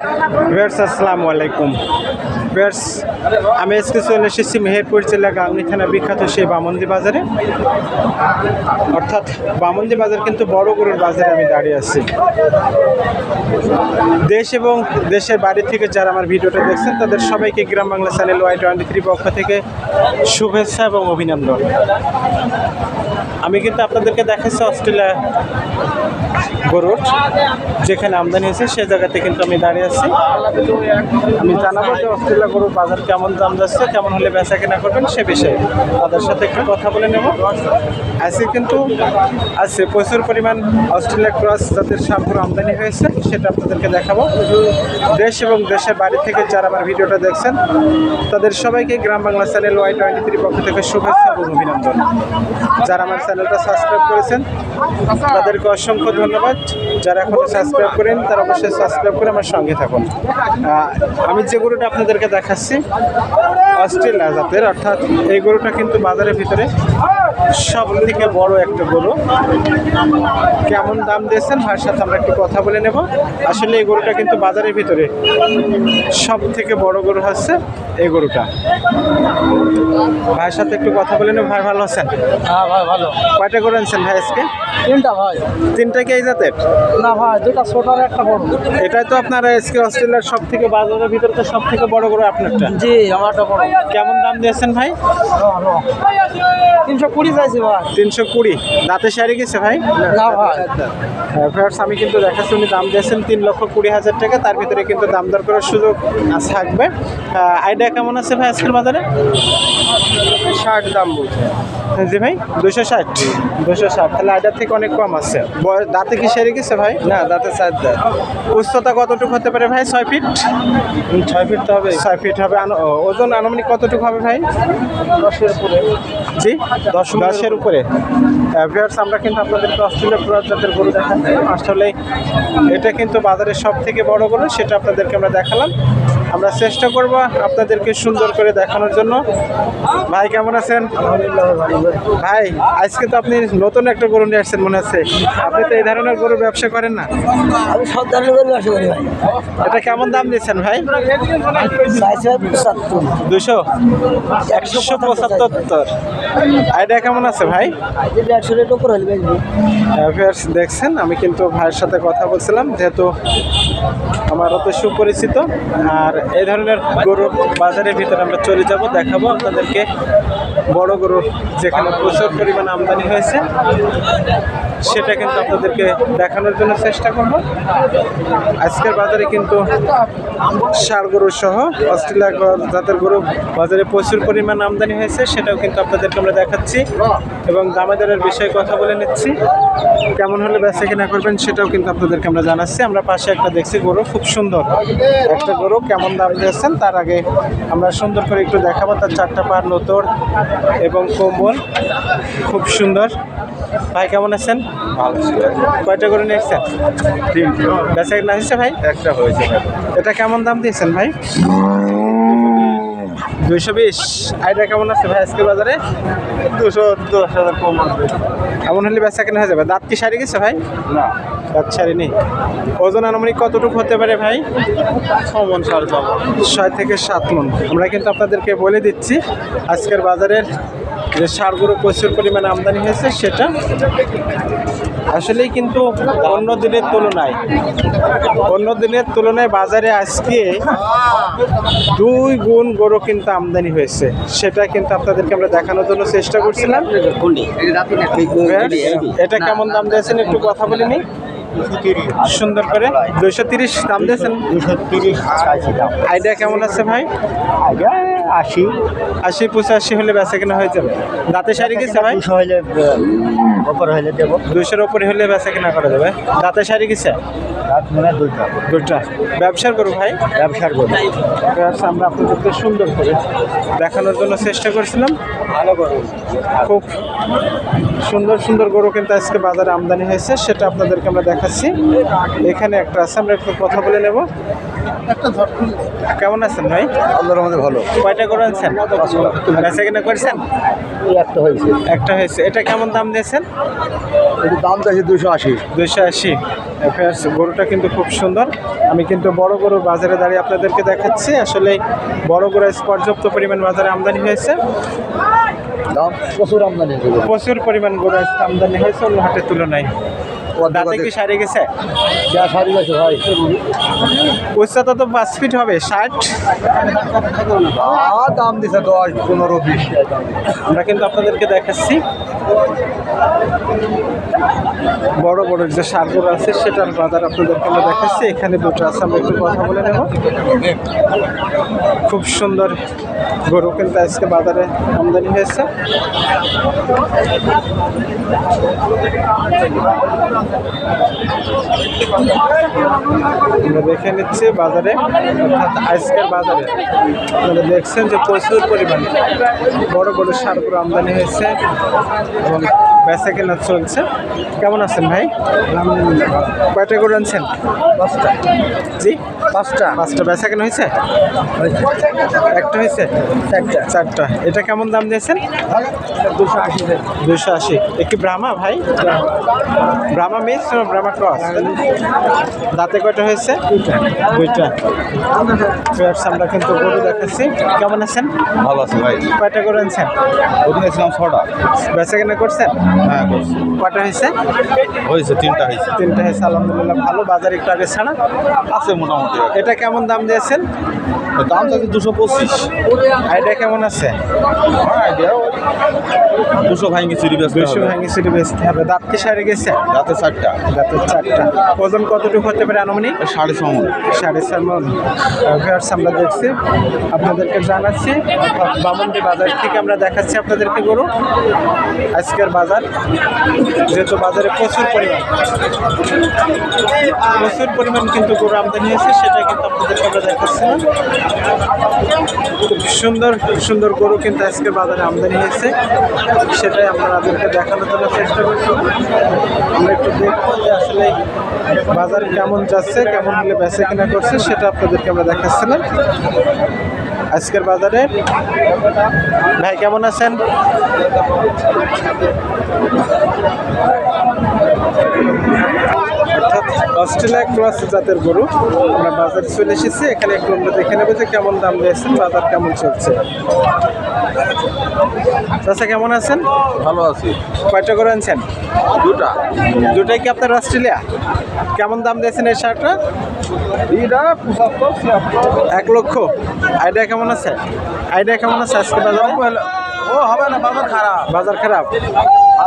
Viewers আসসালামু আলাইকুম। Viewers আমি আজকে চলে এসেছি মেহেরপুর জেলা গাংনি থানা বিখ্যাত সেই বামন্দি বাজারে। অর্থাৎ বামন্দি বাজার কিন্তু বড় গরুর বাজারে আমি দাঁড়িয়ে আছি। দেশ এবং দেশের বাড়ি থেকে যারা আমার ভিডিওটা দেখছেন, তাদের সবাইকে Gram Bangla channel Y twenty three পক্ষ থেকে শুভেচ্ছা এবং অভিনন্দন। আমি কিন্তু আপনাদেরকে দেখাচ্ছি অস্ট্রেলিয়া গরুর, যেখানে আমদানি হয়েছে, সে জায়গাতে কিন্তু আমি দাঁড়িয়ে আছি। আমি জানাব যে অস্ট্রেলিয়া গরুর বাজার কেমন দাম যাচ্ছে, কেমন হলে বেচা কেনা করবেন, সে বিষয়ে তাদের সাথে একটু কথা বলে নেব। আজকে কিন্তু আছে প্রচুর পরিমাণ অস্ট্রেলিয়া ক্রস জাতের সাপগুলো আমদানি হয়েছে, সেটা আপনাদেরকে দেখাবো। দেশ এবং দেশের বাড়ি থেকে যারা আমার ভিডিওটা দেখছেন, তাদের সবাইকে Gram Bangla channel Y twenty three পক্ষ থেকে শুভেচ্ছা এবং অভিনন্দন। যারা আমার চ্যানেলটা সাবস্ক্রাইব করেছেন। তাদেরকে অসংখ্য ধন্যবাদ। যারা এখনও সাবস্ক্রাইব করেন, তারা অবশ্যই সাবস্ক্রাইব করে আমার সঙ্গে থাকুন। আমি যে গরুটা আপনাদেরকে দেখাচ্ছি, অস্ট্রেলিয়া জাতের, অর্থাৎ এই গরুটা কিন্তু বাজারের ভিতরে সব থেকে বড় একটা গরু। কেমন দাম দিয়েছেন? ভাইয়ের সাথে আমরা একটু কথা বলে নেব। আসলে এই গরুটা কিন্তু বাজারের ভিতরে সব থেকে বড় গরু হচ্ছে এই গরুটা। ভাইয়ের সাথে একটু কথা বলে নেব। ভাই ভালো আছেন? হ্যাঁ ভাই ভালো। কয়টা গরু আনছেন ভাই আজকে? তিনটা ভাই। তিনটা কি এই জাতের? না ভাই দুটা ছোটার একটা বড়। এটাই তো আপনার আজকে অস্ট্রেলিয়ার সব থেকে বাজারের ভিতরে তো সব থেকে বড় গরু আপনারটা। জি আমারটা বড়। কেমন দাম দিয়েছেন ভাই? তিনশো কুড়ি চাইছি ভাই। তিনশো কুড়ি। দাঁতে সারি গেছে ভাই? না ভাই। ফ্রেন্ডস আমি কিন্তু দেখাচ্ছি উনি দাম দিয়েছেন তিন লক্ষ কুড়ি হাজার টাকা। তার ভিতরে কিন্তু দাম দর করার সুযোগ থাকবে। আইডিয়া কেমন আছে ভাই আজকের বাজারে? ষাট দাম বলছে। জি ভাই দুশো ষাট। দুশো ষাট। তাহলে আইডিয়ার থেকে অনেক কম আছে। বয়- দাঁতে কি সেরে গেছে ভাই? না দাঁতে চার দাঁত। উচ্চতা কতটুকু হতে পারে ভাই? ছয় ফিট? ছয় ফিট তো হবে ছয় ফিট হবে। আনু- ওজন আনুমানিক কতটুকু হবে ভাই? দশের উপরে। জি? দশ দশের উপরে। অ্যাভিয়ার্স আমরা কিন্তু আপনাদেরকে অস্ট্রেলিয়া পুরাত জাতের গরু দেখাচ্ছি। আসলে এটা কিন্তু বাজারের সব থেকে বড় গরু, সেটা আপনাদেরকে আমরা দেখালাম। আমরা চেষ্টা করব আপনাদেরকে সুন্দর করে দেখানোর জন্য। ভাই কেমন আছেন? ভাই আজকে তো আপনি নতুন একটা গরু নিয়ে আসছেন মনে হচ্ছে। আপনি তো এই ধরনের গরু ব্যবসা করেন না। আমি সব ধরনের করে ব্যবসা করি ভাই। এটা কেমন দাম দিচ্ছেন ভাই? দুশো একশো পঁচাত্তর আইডিয়া কেমন আছে ভাই? বেচবো দেখছেন আমি কিন্তু ভাইয়ের সাথে কথা বলছিলাম যেহেতু আমার অত সুপরিচিত আর এই ধরনের গরু বাজারের ভিতরে আমরা চলে যাব, দেখাবো আপনাদেরকে। বড় গরু যেখানে প্রচুর পরিমাণ আমদানি হয়েছে, সেটা কিন্তু আপনাদেরকে দেখানোর জন্য চেষ্টা করব। আজকের বাজারে কিন্তু ষাড় গরু সহ অস্ট্রেলিয়া জাতের গরু বাজারে প্রচুর পরিমাণ আমদানি হয়েছে, সেটাও কিন্তু আপনাদেরকে আমরা দেখাচ্ছি। এবং দামে দরের বিষয়ে কথা বলে নিচ্ছি। কেমন হলে বেচা কেনা করবেন সেটাও কিন্তু আপনাদেরকে আমরা জানাচ্ছি। আমরা পাশে একটা দেখছি গরু, খুব সুন্দর। একটা গরু কেমন দাম দিয়েছেন তার আগে আমরা সুন্দর করে একটু দেখাবো তার চারটা পার নতর এবং কোমল খুব সুন্দর। ভাই কেমন আছেন? ভালো কয়টা করে নিয়েছেন? বেচা না হয়েছে ভাই? একটা হয়েছে এটা কেমন দাম দিয়েছেন ভাই? দুইশো বিশ। আইডিয়া কেমন আছে ভাই আজকের বাজারে? দুশো দশ হাজার কম আসবে এমন হলে বেচা কেনা হয়ে যাবে। দাঁত কি সারি গেছে ভাই? না। দাঁত সারিনি। ওজন আনুমানিক কতটুকু হতে পারে ভাই? ছমন ছমন ছয় থেকে সাত মন। আমরা কিন্তু আপনাদেরকে বলে দিচ্ছি আজকের বাজারের যে সারগুলো প্রচুর পরিমাণে আমদানি হয়েছে সেটা আসলেই কিন্তু অন্য দিনের তুলনায় অন্য দিনের তুলনায় বাজারে আজকে দুই গুণ গরু কিন্তু আমদানি হয়েছে। সেটা কিন্তু আপনাদেরকে আমরা দেখানোর জন্য চেষ্টা করছিলাম। এটা কেমন দাম দিয়েছেন একটু কথা বলিনি সুন্দর করে। দুইশো তিরিশ দাম দিয়েছেন? দুশো আইডিয়া কেমন আছে ভাই? আশি। আশি পঁচাশি হলে বেচা কেনা হয়ে যাবে। দাঁতে সারি গেছে ভাই? দুশো হলে ওপর হলে দেবো। দুইশোর ওপরে হলে বেচা কেনা করা যাবে। দাঁতে সারি গেছে রাত মনে দুইটা। দুটা ব্যবসার করো ভাই? ব্যবসার করো ব্যবসা আমরা আপনাদেরকে সুন্দর করে দেখানোর জন্য চেষ্টা করছিলাম। ভালো গরু। খুব সুন্দর সুন্দর গরু কিন্তু আজকে বাজারে আমদানি হয়েছে সেটা আপনাদেরকে আমরা দেখাচ্ছি। এখানে একটা আছে আমরা একটু কথা বলে নেব। কেমন আছেন ভাই? আল্লাহর আমাদের ভালো। কয়টা গরু আনছেন? বেচা কিনা করছেন? একটা হয়েছে। একটা হয়েছে। এটা কেমন দাম দিয়েছেন? দাম চাইছে দুশো আশি। দুইশো আশি। গরুটা কিন্তু খুব সুন্দর। আমি কিন্তু বড় গরু বাজারে দাঁড়িয়ে আপনাদেরকে দেখাচ্ছি। আসলে বড় গরু পর্যাপ্ত পরিমাণ বাজারে আমদানি হয়েছে। দাম প্রচুর আমদানি হয়েছে। প্রচুর পরিমাণ গরু আমদানি হয়েছে অন্য হাটের তুলনায়। দাঁতে কি সারে গেছে? ভাই। উচ্চতা তো পাঁচ ফিট হবে ষাট। দাম দিছে দশ পনেরো বিশ। আমরা কিন্তু আপনাদেরকে দেখাচ্ছি। বড় বড় যে সারগুলো আছে সেটার বাজার আপনাদেরকে আমরা দেখাচ্ছি। এখানে দুটো আছে আমরা একটু কথা বলে নেব। খুব সুন্দর গরু কিন্তু আজকে বাজারে আমদানি হয়েছে। আমরা দেখে নিচ্ছি বাজারে, অর্থাৎ আজকের বাজারে। আপনারা দেখছেন যে প্রচুর পরিমাণে বড় বড় সারগুলো আমদানি হয়েছে এবং বেচা কেনা চলছে। কেমন আছেন ভাই? কয়টা করে আনছেন? পাঁচটা। জি? পাঁচটা। পাঁচটা। বেচা কেনা হয়েছে? একটা হয়েছে? একটা চারটা। এটা কেমন দাম দিয়েছেন? দুশো আশি দুশো আশি। এ কি ব্রাহ্মা ভাই? ব্রাহ্মা। মিক্স না ব্রাহ্মা ক্রস? দাঁতে কয়টা হয়েছে? দুইটা। আমরা কিন্তু গরু দেখাচ্ছি। কেমন আছেন? ভালো আছে ভাই। কয়টা করে আনছেন? ছটা। বেচা কেনা করছেন? হ্যাঁ করছি কয়টা হয়েছে? হয়েছে তিনটা হয়েছে। তিনটা হয়েছে আলহামদুলিল্লাহ ভালো বাজার একটু আগে ছাড়া। আছে মোটামুটি। এটা কেমন দাম দিয়েছেন? দাম চাইছে দুশো পঁচিশ। আইডিয়া কেমন আছে? দুশো ভাঙ্গি চুরি ব্যস্ত দুইশো ভাঙি সিটি বেচতে হবে। দাঁত কি সারে গেছে? রাতে চারটা। দাঁতের চারটা। ওজন কতটুকু হতে পারে আনুমানিক? সাড়ে ছ মণ। সাড়ে চার মন। ভিউয়ার্স আমরা দেখছি আপনাদেরকে জানাচ্ছি বামন্দি বাজার থেকে আমরা দেখাচ্ছি আপনাদেরকে গরু। আজকের বাজার যেহেতু বাজারে প্রচুর পরিমাণ। প্রচুর পরিমাণ কিন্তু গরু আমদানি হয়েছে সেটা কিন্তু আপনাদের আমরা দেখাচ্ছিলাম সুন্দর সুন্দর গরু কিন্তু আজকে বাজারে আমদানি হয়েছে। সেটাই আপনাদেরকে দেখানোর জন্য চেষ্টা করছি। আমরা একটু দেখব যে আসলে বাজার কেমন যাচ্ছে, কেমন হলে বেচা কিনা করছে, সেটা আপনাদেরকে আমরা দেখাচ্ছিলাম। আজকের বাজারে। ভাই, কেমন আছেন অর্থাৎ অস্ট্রেলিয়া ক্রস জাতের গরু। আমরা বাজারে চলে এসেছি এখানে একটু আমরা দেখে নেব যে কেমন দাম দিয়েছেন বাজার কেমন চলছে। চাচা কেমন আছেন? ভালো আছি। কয়টা করে আনছেন? দুটা। দুটাই কি আপনার অস্ট্রেলিয়া? কেমন দাম দিয়েছেন এই শার্টটা এক লক্ষ। আইডিয়া কেমন আছে? আইডিয়া কেমন আছে আজকে বাজারে? ও হবে না বাজার খারাপ। বাজার খারাপ?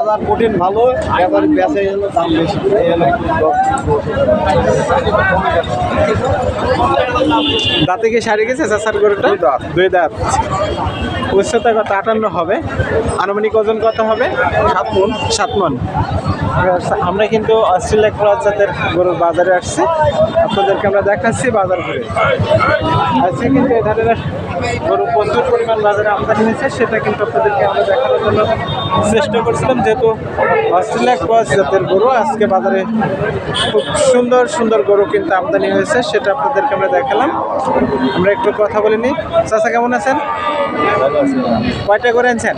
হাজার কোটিন ভালো। এবার বেঁচে গেল দাম বেশি। দাঁতে কি সারি গেছে চাষার গরুটা? দুই দাঁত। দুই দাঁত। উচ্চতা কত? আটান্ন হবে। আনুমানিক ওজন কত হবে? সাত মন। সাত মন। আমরা কিন্তু অস্ট্রেলিয়া ক্রস জাতের গরুর বাজারে আসছি। আপনাদেরকে আমরা দেখাচ্ছি বাজার ঘুরে। আজকে কিন্তু এ ধরনের গরু প্রচুর পরিমাণ বাজারে আমদানি হয়েছে সেটা কিন্তু আপনাদেরকে আমরা দেখানোর জন্য চেষ্টা করছিলাম যেহেতু অস্ট্রেলিয়া ক্রস জাতের গরু আজকে বাজারে খুব সুন্দর সুন্দর গরু কিন্তু আমদানি হয়েছে সেটা আপনাদেরকে আমরা দেখালাম। আমরা একটু কথা বলে নিই। চাচা কেমন আছেন? কয়টা করে আনছেন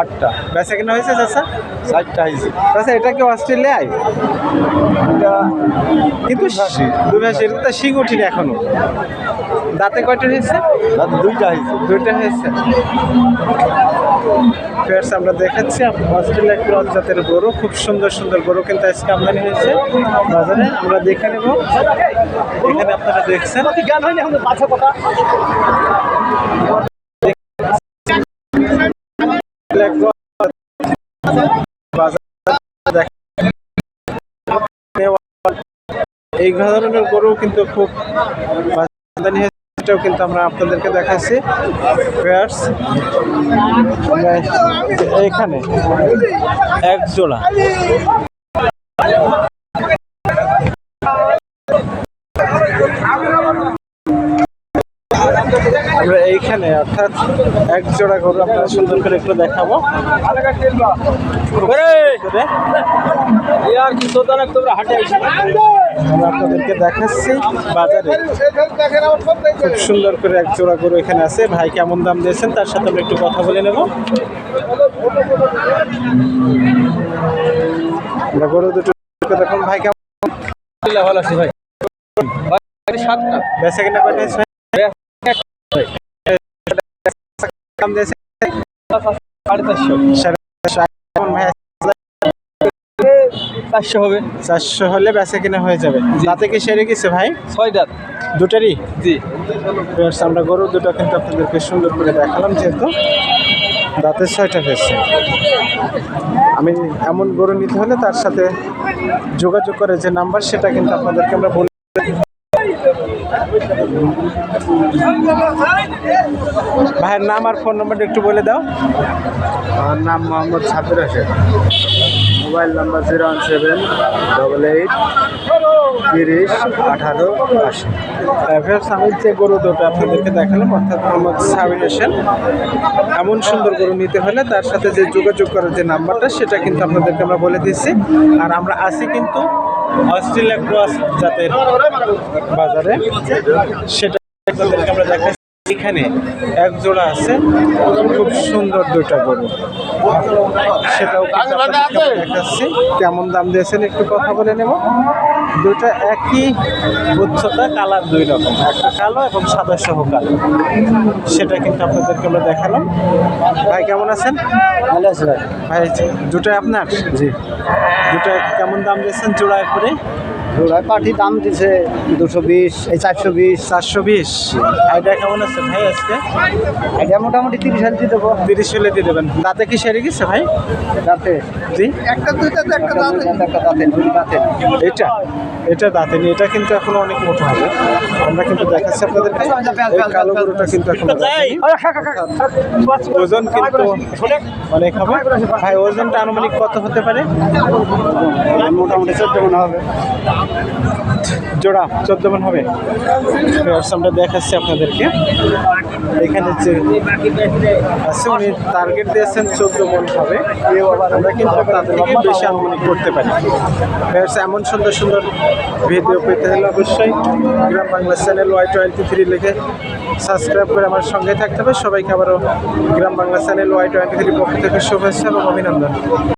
আটটা। বেচা কেনা হয়েছে চাচা? চারটা হয়েছে। চাচা এটা কি অস্ট্রেলিয়ায়? কিন্তু দুভাষী। এটা তো শিং উঠিনি এখনও। দাঁতে কয়টা হয়েছে? দুইটা হয়েছে। দুইটা হয়েছে। ফেয়ার্স আমরা দেখাচ্ছি অস্ট্রেলিয়া ক্রস জাতের গরু, খুব সুন্দর সুন্দর গরু কিন্তু আজকে আমদানি হয়েছে বাজারে। আমরা দেখে নেব। এখানে আপনারা দেখছেন। এই ধরনের গরু কিন্তু খুব আমদানি হয়েছে। সেটাও কিন্তু আমরা আপনাদেরকে দেখাচ্ছি পেয়ার্স এখানে এক জোড়া আমরা এইখানে অর্থাৎ এক জোড়া গরু আপনারা সুন্দর করে একটু দেখাবো। আমরা আপনাদেরকে দেখাচ্ছি বাজারে। খুব সুন্দর করে এক জোড়া গরু এখানে আছে। ভাই কেমন দাম দিয়েছেন? তার সাথে আমরা একটু কথা বলে নেব। আমরা গরু দুটো দেখুন। ভাই কেমন? ভালো আছি ভাই। সাতটা। বেচা কিনা? দাম দিয়েছে। চারশো। হবে। চারশো হলে বেচা কিনা হয়ে যাবে। তাতে কি সেরে গেছে ভাই? ছয়টা। দুটারই? জি। আমরা গরু দুটো কিন্তু আপনাদেরকে সুন্দর করে দেখালাম যেহেতু। দাঁতের ছয়টা হয়েছে। আমি এমন গরু নিতে হলে তার সাথে যোগাযোগ করে যে নাম্বার সেটা কিন্তু আপনাদেরকে আমরা বলে ভাইয়ের নাম আর ফোন নাম্বারটা একটু বলে দাও। আমার নাম Mohammad Sabir Hossain. Mobile number zero one seven double eight তিরিশ আঠারো আশি। যে গরু দুটো আপনাদেরকে দেখালাম অর্থাৎ মোহাম্মদ সাবির হোসেন এমন সুন্দর গরু নিতে হলে তার সাথে যে যোগাযোগ করার যে নাম্বারটা সেটা কিন্তু আপনাদেরকে আমরা বলে দিচ্ছি। আর আমরা আছি কিন্তু অস্ট্রেলিয়া ক্রস জাতের বাজারে। সেটা আমরা দেখাচ্ছি। এখানে এক জোড়া আছে খুব সুন্দর দুইটা গরু। সেটাও দেখাচ্ছি। কেমন দাম দিয়েছেন একটু কথা বলে নেব। দুইটা একই উচ্চতা কালার দুই রকম একটা কালো এবং সাদা সহ কালো সেটা কিন্তু আপনাদেরকে আমরা দেখালাম। ভাই কেমন আছেন? ভালো আছে ভাই। ভাই দুটো আপনার? জি। দুটো কেমন দাম দিয়েছেন জোড়া করে? জোড়ায় পাঠি দাম দিছে দুশো বিশ এই চারশো বিশ। চারশো বিশ? আইডিয়া কেমন আছে ভাই আজকে? এটা মোটামুটি তিরিশ হাজার দিয়ে দেবো। তিরিশ হলে দিয়ে দেবেন। দাঁতে কি সেরে গেছে ভাই? দাঁতে। জি? একটা দুইটা একটা দাঁতে। একটা দাঁতে দুই দাঁতে। এটা? এটা দাঁতে নেই এটা কিন্তু এখনও অনেক মোটো হবে। আমরা কিন্তু দেখাচ্ছি আপনাদের কালো গরুটা কিন্তু এখন ওজন কিন্তু অনেক হবে। ভাই ওজনটা আনুমানিক কত হতে পারে? মোটামুটি চোদ্দ মনে হবে। জোড়া চোদ্দ মন হবে। আমরা দেখাচ্ছি আপনাদেরকে। এখানে যে আছে উনি টার্গেট দিয়েছেন চোদ্দ মন হবে। আমরা কিন্তু তার থেকে বেশি আনুমানিক করতে পারি। Viewers, এমন সুন্দর সুন্দর ভিডিও পেতে হলে অবশ্যই Gram Bangla channel Y twenty three লিখে সাবস্ক্রাইব করে আমার সঙ্গে থাকতে হবে। সবাইকে আবারও Gram Bangla channel Y twenty three পক্ষ থেকে শুভেচ্ছা এবং অভিনন্দন।